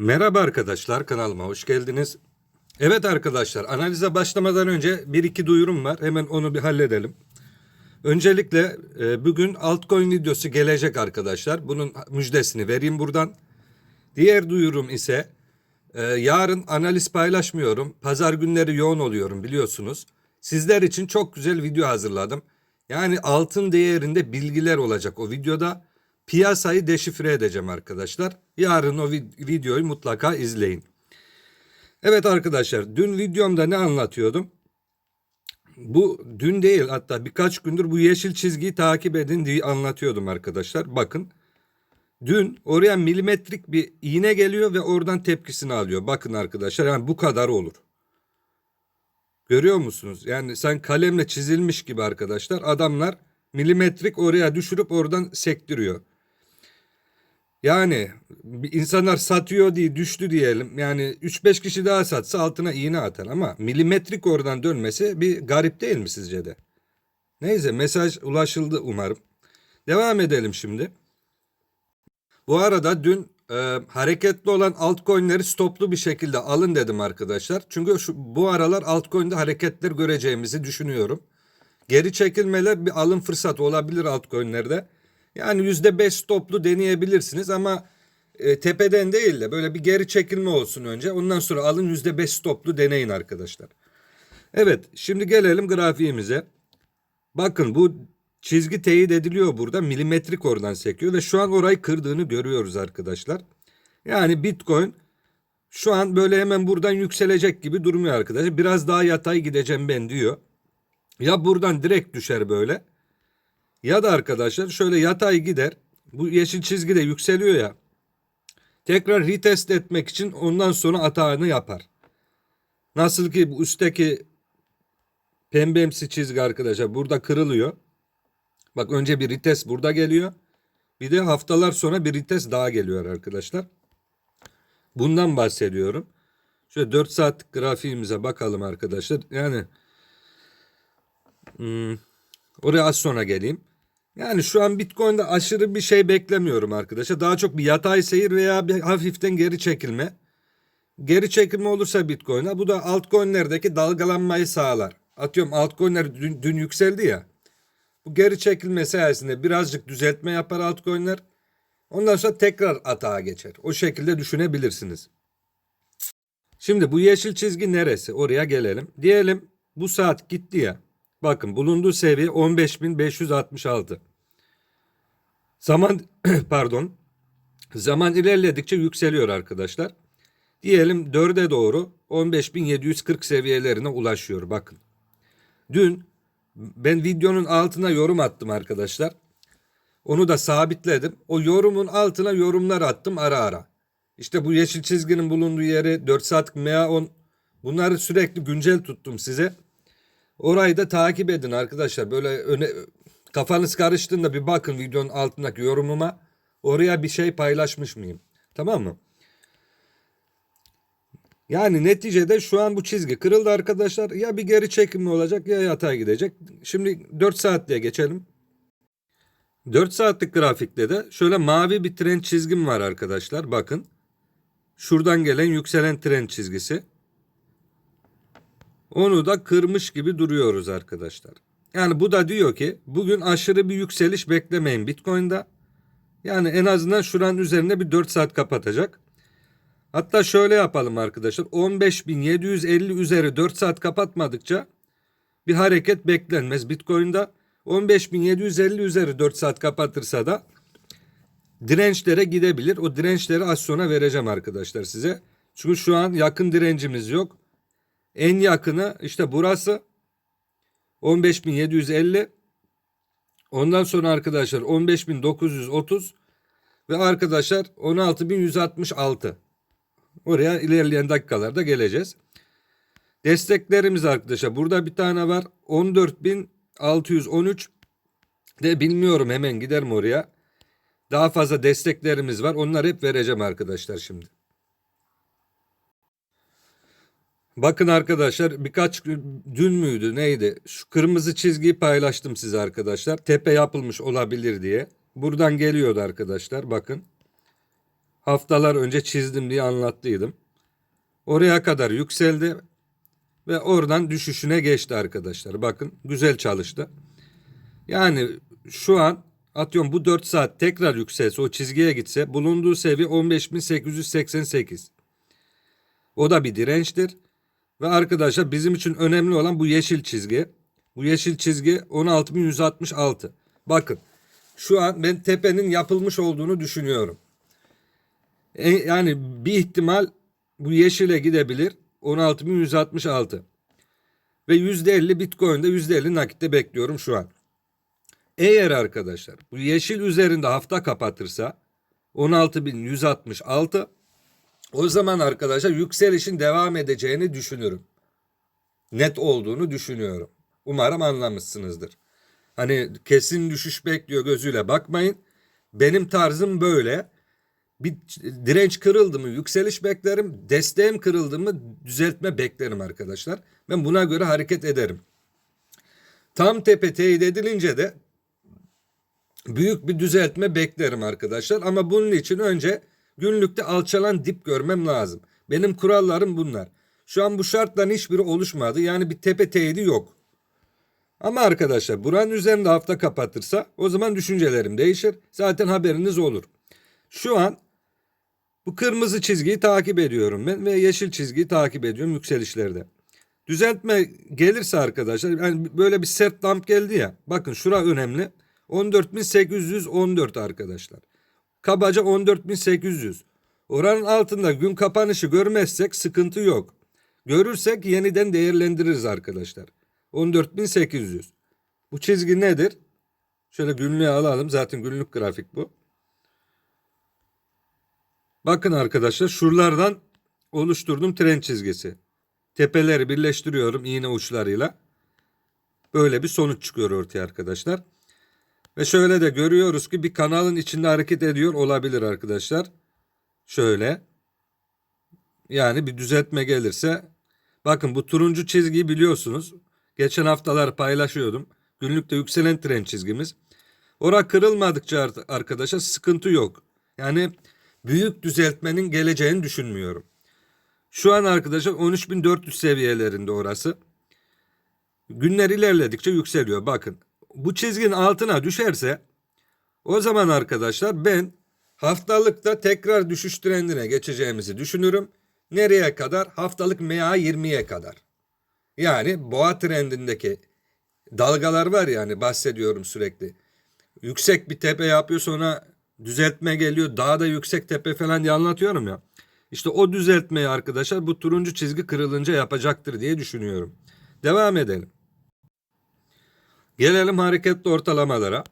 Merhaba arkadaşlar kanalıma hoş geldiniz. Evet arkadaşlar analize başlamadan önce bir iki duyurum var. Hemen onu bir halledelim. Öncelikle e, bugün altcoin videosu gelecek arkadaşlar. Bunun müjdesini vereyim buradan. Diğer duyurum ise e, yarın analiz paylaşmıyorum. Pazar günleri yoğun oluyorum biliyorsunuz. Sizler için çok güzel video hazırladım. Yani altın değerinde bilgiler olacak o videoda. Piyasayı deşifre edeceğim arkadaşlar. Yarın o vid- videoyu mutlaka izleyin. Evet arkadaşlar dün videomda ne anlatıyordum? Bu dün değil hatta birkaç gündür bu yeşil çizgiyi takip edin diye anlatıyordum arkadaşlar. Bakın dün oraya milimetrik bir iğne geliyor ve oradan tepkisini alıyor. Bakın arkadaşlar yani bu kadar olur. Görüyor musunuz? Yani sen kalemle çizilmiş gibi arkadaşlar adamlar milimetrik oraya düşürüp oradan sektiriyor. Yani insanlar satıyor diye düştü diyelim. Yani 3-5 kişi daha satsa altına iğne atar ama milimetrik oradan dönmesi bir garip değil mi sizce de? Neyse mesaj ulaşıldı umarım. Devam edelim şimdi. Bu arada dün e, hareketli olan altcoin'leri stoplu bir şekilde alın dedim arkadaşlar. Çünkü şu, bu aralar altcoin'de hareketler göreceğimizi düşünüyorum. Geri çekilmeler bir alım fırsatı olabilir altcoin'lerde. Yani %5 stoplu deneyebilirsiniz ama e, tepeden değil de böyle bir geri çekilme olsun önce. Ondan sonra alın %5 stoplu deneyin arkadaşlar. Evet şimdi gelelim grafiğimize. Bakın bu çizgi teyit ediliyor burada. Milimetrik oradan sekiyor ve şu an orayı kırdığını görüyoruz arkadaşlar. Yani Bitcoin şu an böyle hemen buradan yükselecek gibi durmuyor arkadaşlar. Biraz daha yatay gideceğim ben diyor. Ya buradan direkt düşer böyle. Ya da arkadaşlar şöyle yatay gider. Bu yeşil çizgi de yükseliyor ya. Tekrar retest etmek için ondan sonra atağını yapar. Nasıl ki bu üstteki pembemsi çizgi arkadaşlar burada kırılıyor. Bak önce bir retest burada geliyor. Bir de haftalar sonra bir retest daha geliyor arkadaşlar. Bundan bahsediyorum. Şöyle 4 saatlik grafiğimize bakalım arkadaşlar. Yani hmm, oraya az sonra geleyim. Yani şu an Bitcoin'de aşırı bir şey beklemiyorum arkadaşlar. Daha çok bir yatay seyir veya bir hafiften geri çekilme. Geri çekilme olursa Bitcoin'e bu da altcoin'lerdeki dalgalanmayı sağlar. Atıyorum altcoin'ler dün, dün yükseldi ya. Bu geri çekilme sayesinde birazcık düzeltme yapar altcoin'ler. Ondan sonra tekrar atağa geçer. O şekilde düşünebilirsiniz. Şimdi bu yeşil çizgi neresi? Oraya gelelim. Diyelim bu saat gitti ya. Bakın bulunduğu seviye 15.566. Zaman pardon. Zaman ilerledikçe yükseliyor arkadaşlar. Diyelim 4'e doğru 15.740 seviyelerine ulaşıyor bakın. Dün ben videonun altına yorum attım arkadaşlar. Onu da sabitledim. O yorumun altına yorumlar attım ara ara. İşte bu yeşil çizginin bulunduğu yeri 4 saatlik MA10 bunları sürekli güncel tuttum size. Orayı da takip edin arkadaşlar. Böyle öne, kafanız karıştığında bir bakın videonun altındaki yorumuma. Oraya bir şey paylaşmış mıyım? Tamam mı? Yani neticede şu an bu çizgi kırıldı arkadaşlar. Ya bir geri çekimli olacak ya yatay gidecek. Şimdi 4 saatliğe geçelim. 4 saatlik grafikte de şöyle mavi bir trend çizgim var arkadaşlar. Bakın. Şuradan gelen yükselen trend çizgisi. Onu da kırmış gibi duruyoruz arkadaşlar. Yani bu da diyor ki bugün aşırı bir yükseliş beklemeyin Bitcoin'da. Yani en azından şuranın üzerinde bir 4 saat kapatacak. Hatta şöyle yapalım arkadaşlar. 15.750 üzeri 4 saat kapatmadıkça bir hareket beklenmez Bitcoin'da. 15.750 üzeri 4 saat kapatırsa da dirençlere gidebilir. O dirençleri az sonra vereceğim arkadaşlar size. Çünkü şu an yakın direncimiz yok. En yakını işte burası 15.750. Ondan sonra arkadaşlar 15.930 ve arkadaşlar 16.166. Oraya ilerleyen dakikalarda geleceğiz. Desteklerimiz arkadaşlar burada bir tane var 14.613 de bilmiyorum hemen giderim oraya. Daha fazla desteklerimiz var. Onları hep vereceğim arkadaşlar şimdi. Bakın arkadaşlar birkaç dün müydü neydi? Şu kırmızı çizgiyi paylaştım size arkadaşlar. Tepe yapılmış olabilir diye. Buradan geliyordu arkadaşlar bakın. haftalar önce çizdim diye anlattıydım. Oraya kadar yükseldi ve oradan düşüşüne geçti arkadaşlar. Bakın güzel çalıştı. Yani şu an atıyorum bu 4 saat tekrar yükselse o çizgiye gitse bulunduğu seviye 15.888. O da bir dirençtir. Ve arkadaşlar bizim için önemli olan bu yeşil çizgi. Bu yeşil çizgi 16.166. Bakın şu an ben tepenin yapılmış olduğunu düşünüyorum. E, yani bir ihtimal bu yeşile gidebilir. 16.166. Ve %50 Bitcoin'de %50 nakitte bekliyorum şu an. Eğer arkadaşlar bu yeşil üzerinde hafta kapatırsa 16.166 o zaman arkadaşlar yükselişin devam edeceğini düşünürüm. Net olduğunu düşünüyorum. Umarım anlamışsınızdır. Hani kesin düşüş bekliyor gözüyle bakmayın. Benim tarzım böyle. Bir direnç kırıldı mı yükseliş beklerim. Desteğim kırıldı mı düzeltme beklerim arkadaşlar. Ben buna göre hareket ederim. Tam tepe teyit edilince de büyük bir düzeltme beklerim arkadaşlar. Ama bunun için önce günlükte alçalan dip görmem lazım. Benim kurallarım bunlar. Şu an bu şartların hiçbiri oluşmadı. Yani bir tepe teyidi yok. Ama arkadaşlar buranın üzerinde hafta kapatırsa o zaman düşüncelerim değişir. Zaten haberiniz olur. Şu an bu kırmızı çizgiyi takip ediyorum ben ve yeşil çizgiyi takip ediyorum yükselişlerde. Düzeltme gelirse arkadaşlar yani böyle bir sert dump geldi ya. Bakın şura önemli. 14.814 arkadaşlar. Kabaca 14.800. Oranın altında gün kapanışı görmezsek sıkıntı yok. Görürsek yeniden değerlendiririz arkadaşlar. 14.800. Bu çizgi nedir? Şöyle günlüğe alalım. Zaten günlük grafik bu. Bakın arkadaşlar şuralardan oluşturdum tren çizgisi. Tepeleri birleştiriyorum iğne uçlarıyla. Böyle bir sonuç çıkıyor ortaya arkadaşlar. Ve şöyle de görüyoruz ki bir kanalın içinde hareket ediyor olabilir arkadaşlar. Şöyle. Yani bir düzeltme gelirse. Bakın bu turuncu çizgiyi biliyorsunuz. Geçen haftalar paylaşıyordum. Günlükte yükselen tren çizgimiz. Ora kırılmadıkça arkadaşlar sıkıntı yok. Yani büyük düzeltmenin geleceğini düşünmüyorum. Şu an arkadaşlar 13.400 seviyelerinde orası. Günler ilerledikçe yükseliyor. Bakın bu çizginin altına düşerse o zaman arkadaşlar ben haftalıkta tekrar düşüş trendine geçeceğimizi düşünürüm. Nereye kadar? Haftalık MA 20'ye kadar. Yani boğa trendindeki dalgalar var yani bahsediyorum sürekli. Yüksek bir tepe yapıyor sonra düzeltme geliyor. Daha da yüksek tepe falan diye anlatıyorum ya. İşte o düzeltmeyi arkadaşlar bu turuncu çizgi kırılınca yapacaktır diye düşünüyorum. Devam edelim. Gelelim hareketli ortalamalara.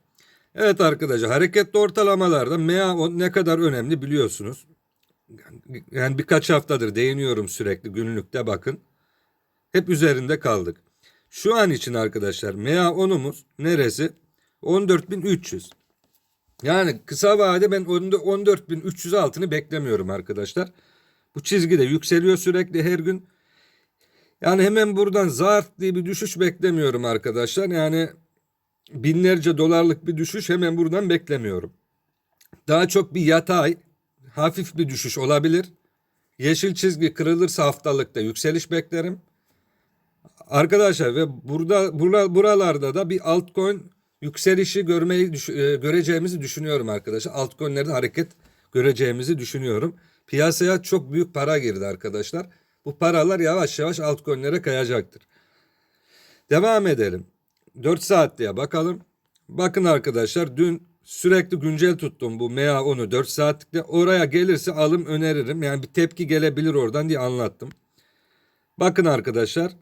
Evet arkadaşlar hareketli ortalamalarda MA ne kadar önemli biliyorsunuz. Yani birkaç haftadır değiniyorum sürekli günlükte bakın. Hep üzerinde kaldık. Şu an için arkadaşlar MA 10'umuz neresi? 14.300. Yani kısa vade ben 14.300 altını beklemiyorum arkadaşlar. Bu çizgi de yükseliyor sürekli her gün. Yani hemen buradan zart diye bir düşüş beklemiyorum arkadaşlar. Yani binlerce dolarlık bir düşüş hemen buradan beklemiyorum. Daha çok bir yatay, hafif bir düşüş olabilir. Yeşil çizgi kırılırsa haftalıkta yükseliş beklerim. Arkadaşlar ve burada buralarda da bir altcoin yükselişi görmeyi e, göreceğimizi düşünüyorum arkadaşlar. Altcoin'lerde hareket göreceğimizi düşünüyorum. Piyasaya çok büyük para girdi arkadaşlar. Bu paralar yavaş yavaş altcoin'lere kayacaktır. Devam edelim. 4 saatliğe bakalım. Bakın arkadaşlar dün sürekli güncel tuttum bu MA10'u 4 saatlikte. Oraya gelirse alım öneririm. Yani bir tepki gelebilir oradan diye anlattım. Bakın arkadaşlar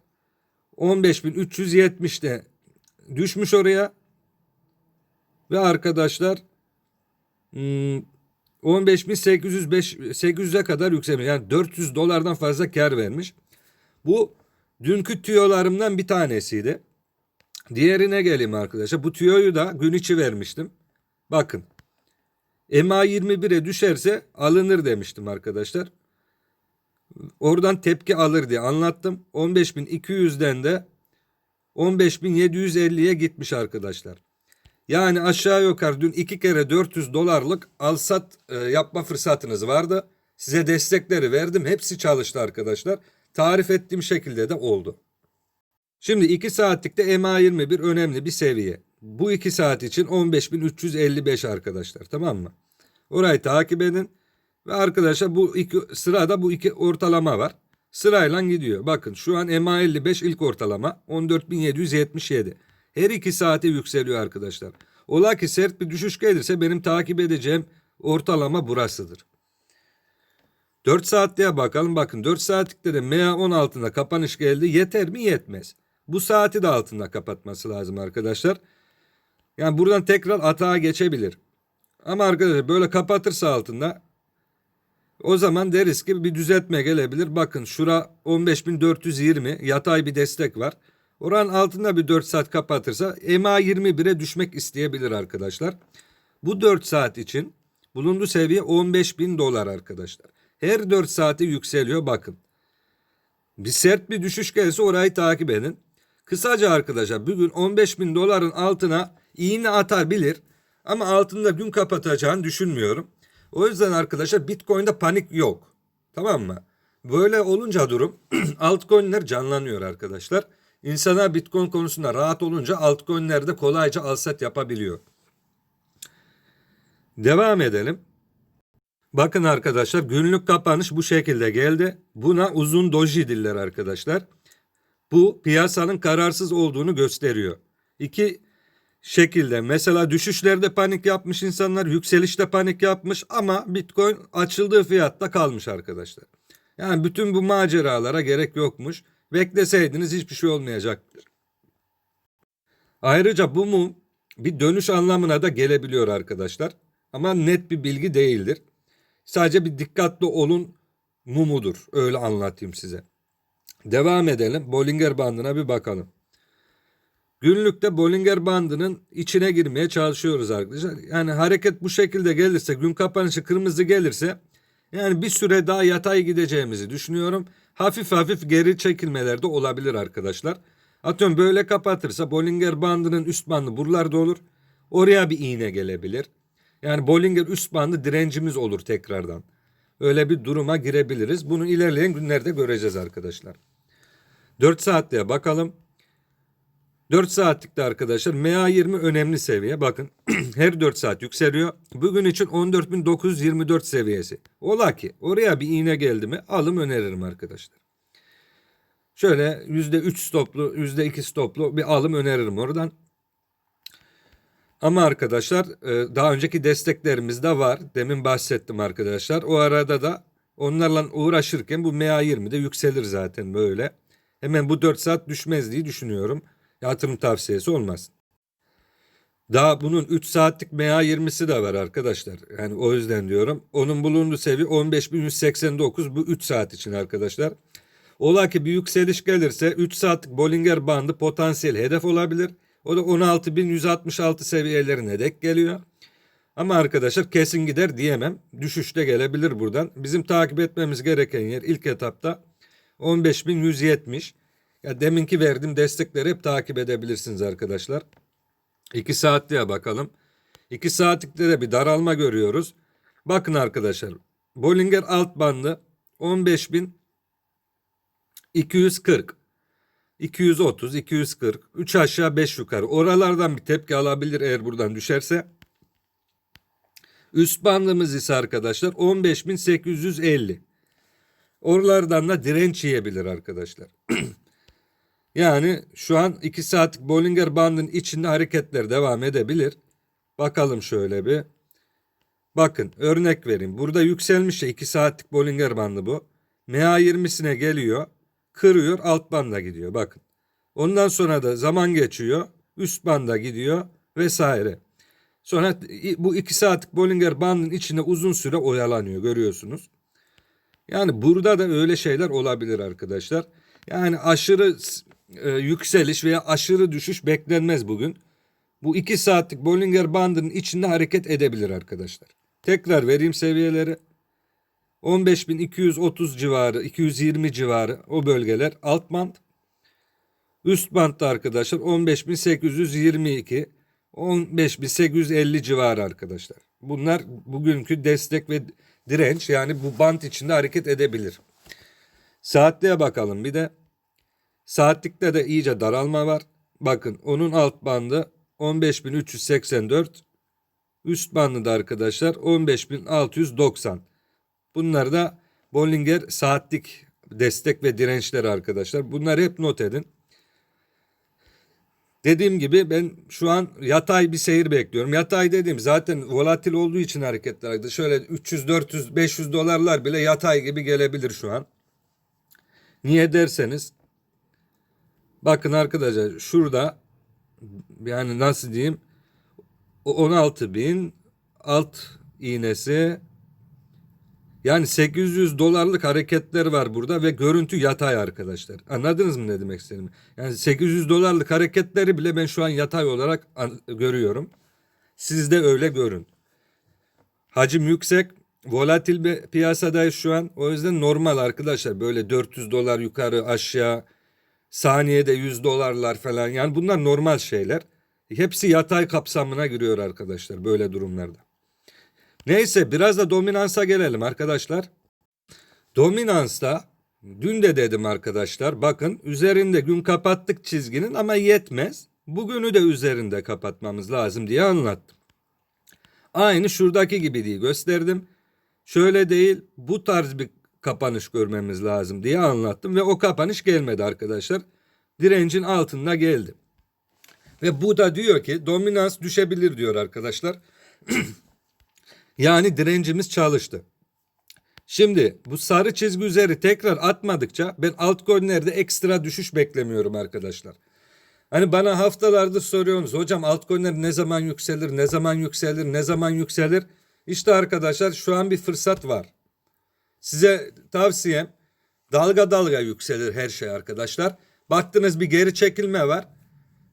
15.370'te düşmüş oraya. Ve arkadaşlar 15.800'e kadar yükselmiş. Yani 400 dolardan fazla kar vermiş. Bu dünkü tüyolarımdan bir tanesiydi. Diğerine geleyim arkadaşlar. Bu tüyoyu da gün içi vermiştim. Bakın. MA 21'e düşerse alınır demiştim arkadaşlar. Oradan tepki alır diye anlattım. 15.200'den de 15.750'ye gitmiş arkadaşlar. Yani aşağı yukarı dün iki kere 400 dolarlık al sat e, yapma fırsatınız vardı. Size destekleri verdim. Hepsi çalıştı arkadaşlar. Tarif ettiğim şekilde de oldu. Şimdi 2 saatlikte MA21 önemli bir seviye. Bu 2 saat için 15.355 arkadaşlar tamam mı? Orayı takip edin. Ve arkadaşlar bu iki sırada bu iki ortalama var. Sırayla gidiyor. Bakın şu an MA55 ilk ortalama 14.777. Her iki saate yükseliyor arkadaşlar. Ola ki sert bir düşüş gelirse benim takip edeceğim ortalama burasıdır. 4 saatliğe bakalım. Bakın 4 saatlikte de MA10 altında kapanış geldi. Yeter mi? Yetmez. Bu saati de altında kapatması lazım arkadaşlar. Yani buradan tekrar atağa geçebilir. Ama arkadaşlar böyle kapatırsa altında o zaman deriz ki bir düzeltme gelebilir. Bakın şura 15.420 yatay bir destek var. Oranın altında bir 4 saat kapatırsa EMA 21'e düşmek isteyebilir arkadaşlar. Bu 4 saat için bulunduğu seviye 15.000 dolar arkadaşlar. Her 4 saate yükseliyor bakın. Bir sert bir düşüş gelirse orayı takip edin. Kısaca arkadaşlar bugün 15.000 doların altına iğne atabilir. Ama altında gün kapatacağını düşünmüyorum. O yüzden arkadaşlar Bitcoin'de panik yok. Tamam mı? Böyle olunca durum altcoin'ler canlanıyor arkadaşlar. İnsanlar Bitcoin konusunda rahat olunca altcoin'lerde kolayca alsat yapabiliyor. Devam edelim. Bakın arkadaşlar günlük kapanış bu şekilde geldi. Buna uzun doji diller arkadaşlar. Bu piyasanın kararsız olduğunu gösteriyor. İki şekilde mesela düşüşlerde panik yapmış insanlar yükselişte panik yapmış ama Bitcoin açıldığı fiyatta kalmış arkadaşlar. Yani bütün bu maceralara gerek yokmuş. Bekleseydiniz hiçbir şey olmayacaktır. Ayrıca bu mum bir dönüş anlamına da gelebiliyor arkadaşlar. Ama net bir bilgi değildir. Sadece bir dikkatli olun mumudur. Öyle anlatayım size. Devam edelim. Bollinger bandına bir bakalım. Günlükte Bollinger bandının içine girmeye çalışıyoruz arkadaşlar. Yani hareket bu şekilde gelirse, gün kapanışı kırmızı gelirse yani bir süre daha yatay gideceğimizi düşünüyorum. Hafif hafif geri çekilmeler de olabilir arkadaşlar. Atıyorum böyle kapatırsa Bollinger bandının üst bandı buralarda olur. Oraya bir iğne gelebilir. Yani Bollinger üst bandı direncimiz olur tekrardan. Öyle bir duruma girebiliriz. Bunu ilerleyen günlerde göreceğiz arkadaşlar. 4 saatliğe bakalım. 4 saatlikte arkadaşlar MA20 önemli seviye. Bakın her 4 saat yükseliyor. Bugün için 14.924 seviyesi. Ola ki oraya bir iğne geldi mi alım öneririm arkadaşlar. Şöyle %3 stoplu %2 stoplu bir alım öneririm oradan. Ama arkadaşlar e, daha önceki desteklerimiz de var. Demin bahsettim arkadaşlar. O arada da onlarla uğraşırken bu MA20'de yükselir zaten böyle. Hemen bu 4 saat düşmez diye düşünüyorum. Yatırım tavsiyesi olmaz. Daha bunun 3 saatlik MA20'si de var arkadaşlar. Yani o yüzden diyorum. Onun bulunduğu seviye 15.189 bu 3 saat için arkadaşlar. Ola ki bir yükseliş gelirse 3 saatlik Bollinger bandı potansiyel hedef olabilir. O da 16.166 seviyelerine dek geliyor. Ama arkadaşlar kesin gider diyemem. Düşüş de gelebilir buradan. Bizim takip etmemiz gereken yer ilk etapta 15.170. Ya deminki verdiğim destekleri hep takip edebilirsiniz arkadaşlar. 2 saatliğe bakalım. 2 saatlikte de bir daralma görüyoruz. Bakın arkadaşlar. Bollinger alt bandı 15.240. 230, 240, 3 aşağı 5 yukarı. Oralardan bir tepki alabilir eğer buradan düşerse. Üst bandımız ise arkadaşlar 15.850. Oralardan da direnç yiyebilir arkadaşlar. yani şu an 2 saatlik Bollinger bandının içinde hareketler devam edebilir. Bakalım şöyle bir. Bakın örnek vereyim. Burada yükselmiş ya 2 saatlik Bollinger bandı bu. MA20'sine geliyor. Kırıyor alt banda gidiyor bakın. Ondan sonra da zaman geçiyor. Üst banda gidiyor vesaire. Sonra bu 2 saatlik Bollinger bandının içinde uzun süre oyalanıyor görüyorsunuz. Yani burada da öyle şeyler olabilir arkadaşlar. Yani aşırı e, yükseliş veya aşırı düşüş beklenmez bugün. Bu 2 saatlik Bollinger bandının içinde hareket edebilir arkadaşlar. Tekrar vereyim seviyeleri. 15.230 civarı, 220 civarı o bölgeler alt band. Üst bantta arkadaşlar 15.822, 15.850 civarı arkadaşlar. Bunlar bugünkü destek ve direnç yani bu bant içinde hareket edebilir. Saatliğe bakalım bir de. Saatlikte de iyice daralma var. Bakın onun alt bandı 15.384. Üst bandı da arkadaşlar 15.690. Bunlar da Bollinger saatlik destek ve dirençleri arkadaşlar. Bunları hep not edin. Dediğim gibi ben şu an yatay bir seyir bekliyorum. Yatay dediğim zaten volatil olduğu için hareketler. Şöyle 300, 400, 500 dolarlar bile yatay gibi gelebilir şu an. Niye derseniz bakın arkadaşlar şurada yani nasıl diyeyim o 16 bin alt iğnesi yani 800 dolarlık hareketler var burada ve görüntü yatay arkadaşlar. Anladınız mı ne demek istediğimi? Yani 800 dolarlık hareketleri bile ben şu an yatay olarak görüyorum. Siz de öyle görün. Hacim yüksek, volatil bir piyasadayız şu an. O yüzden normal arkadaşlar. Böyle 400 dolar yukarı aşağı, saniyede 100 dolarlar falan. Yani bunlar normal şeyler. Hepsi yatay kapsamına giriyor arkadaşlar böyle durumlarda. Neyse biraz da dominansa gelelim arkadaşlar. Dominansta dün de dedim arkadaşlar bakın üzerinde gün kapattık çizginin ama yetmez. Bugünü de üzerinde kapatmamız lazım diye anlattım. Aynı şuradaki gibi diye gösterdim. Şöyle değil bu tarz bir kapanış görmemiz lazım diye anlattım ve o kapanış gelmedi arkadaşlar. Direncin altında geldi. Ve bu da diyor ki dominans düşebilir diyor arkadaşlar. Yani direncimiz çalıştı. Şimdi bu sarı çizgi üzeri tekrar atmadıkça ben altcoin'lerde ekstra düşüş beklemiyorum arkadaşlar. Hani bana haftalardır soruyorsunuz hocam altcoin'ler ne zaman yükselir, ne zaman yükselir, ne zaman yükselir? İşte arkadaşlar şu an bir fırsat var. Size tavsiyem dalga dalga yükselir her şey arkadaşlar. Baktınız bir geri çekilme var.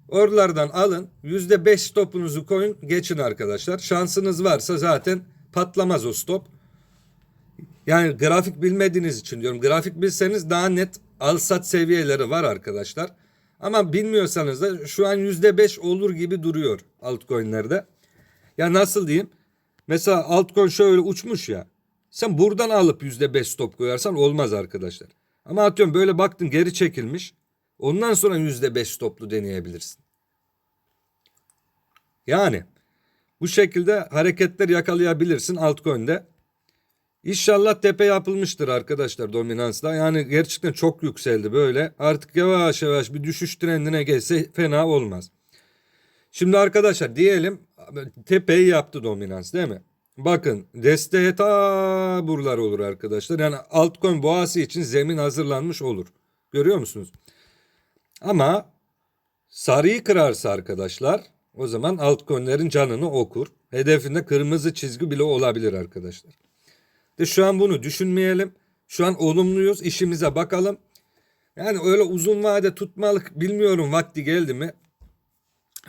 Oralardan alın. Yüzde beş stopunuzu koyun. Geçin arkadaşlar. Şansınız varsa zaten patlamaz o stop. Yani grafik bilmediğiniz için diyorum. Grafik bilseniz daha net al sat seviyeleri var arkadaşlar. Ama bilmiyorsanız da şu an yüzde beş olur gibi duruyor altcoin'lerde. Ya nasıl diyeyim? Mesela altcoin şöyle uçmuş ya. Sen buradan alıp yüzde beş stop koyarsan olmaz arkadaşlar. Ama atıyorum böyle baktın geri çekilmiş. Ondan sonra yüzde beş stoplu deneyebilirsin. Yani bu şekilde hareketler yakalayabilirsin altcoin'de. İnşallah tepe yapılmıştır arkadaşlar dominansta. Yani gerçekten çok yükseldi böyle. Artık yavaş yavaş bir düşüş trendine geçse fena olmaz. Şimdi arkadaşlar diyelim tepeyi yaptı dominans değil mi? Bakın desteğe ta buralar olur arkadaşlar. Yani altcoin boğası için zemin hazırlanmış olur. Görüyor musunuz? Ama sarıyı kırarsa arkadaşlar o zaman altcoin'lerin canını okur. Hedefinde kırmızı çizgi bile olabilir arkadaşlar. De şu an bunu düşünmeyelim. Şu an olumluyuz. işimize bakalım. Yani öyle uzun vade tutmalık bilmiyorum vakti geldi mi?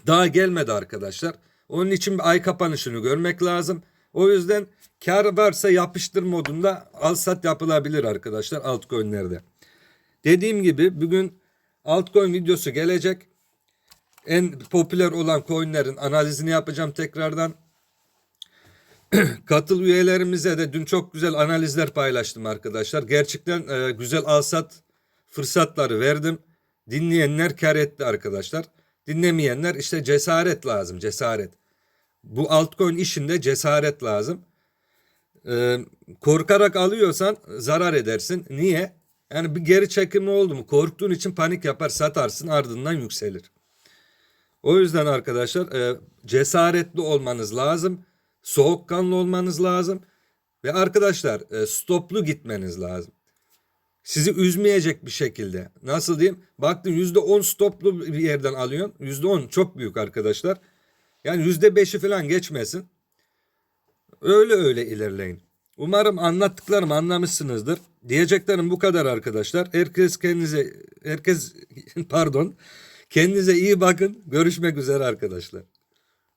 Daha gelmedi arkadaşlar. Onun için bir ay kapanışını görmek lazım. O yüzden kar varsa yapıştır modunda al sat yapılabilir arkadaşlar altcoin'lerde. Dediğim gibi bugün altcoin videosu gelecek. En popüler olan coinlerin analizini yapacağım tekrardan. Katıl üyelerimize de dün çok güzel analizler paylaştım arkadaşlar. Gerçekten e, güzel alsat fırsatları verdim. Dinleyenler kar etti arkadaşlar. Dinlemeyenler işte cesaret lazım cesaret. Bu altcoin işinde cesaret lazım. E, korkarak alıyorsan zarar edersin. Niye? Yani bir geri çekilme oldu mu korktuğun için panik yapar satarsın ardından yükselir. O yüzden arkadaşlar e, cesaretli olmanız lazım. Soğukkanlı olmanız lazım. Ve arkadaşlar e, stoplu gitmeniz lazım. Sizi üzmeyecek bir şekilde. Nasıl diyeyim? Baktın %10 stoplu bir yerden alıyorsun. %10 çok büyük arkadaşlar. Yani %5'i falan geçmesin. Öyle öyle ilerleyin. Umarım anlattıklarımı anlamışsınızdır. Diyeceklerim bu kadar arkadaşlar. Herkes kendinize herkes pardon. Kendinize iyi bakın. Görüşmek üzere arkadaşlar.